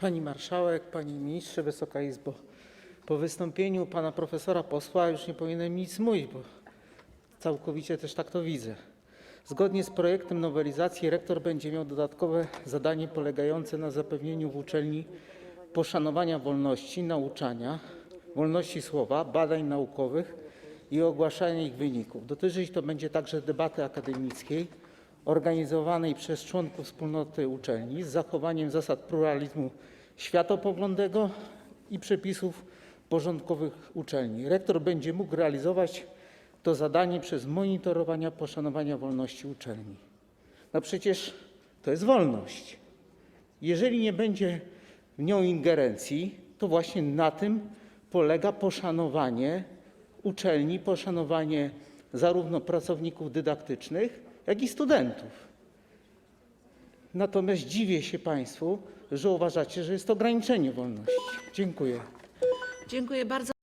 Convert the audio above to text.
Pani Marszałek, Panie Ministrze, Wysoka Izbo. Po wystąpieniu pana profesora posła już nie powinienem nic mówić, bo całkowicie też tak to widzę. Zgodnie z projektem nowelizacji rektor będzie miał dodatkowe zadanie polegające na zapewnieniu w uczelni poszanowania wolności nauczania, wolności słowa, badań naukowych i ogłaszania ich wyników. Dotyczyć to będzie także debaty akademickiej organizowanej przez członków wspólnoty uczelni z zachowaniem zasad pluralizmu światopoglądowego i przepisów porządkowych uczelni. Rektor będzie mógł realizować to zadanie przez monitorowanie poszanowania wolności uczelni. No przecież to jest wolność. Jeżeli nie będzie w nią ingerencji, to właśnie na tym polega poszanowanie uczelni, poszanowanie zarówno pracowników dydaktycznych, jak i studentów. Natomiast dziwię się Państwu, że uważacie, że jest to ograniczenie wolności. Dziękuję. Dziękuję bardzo.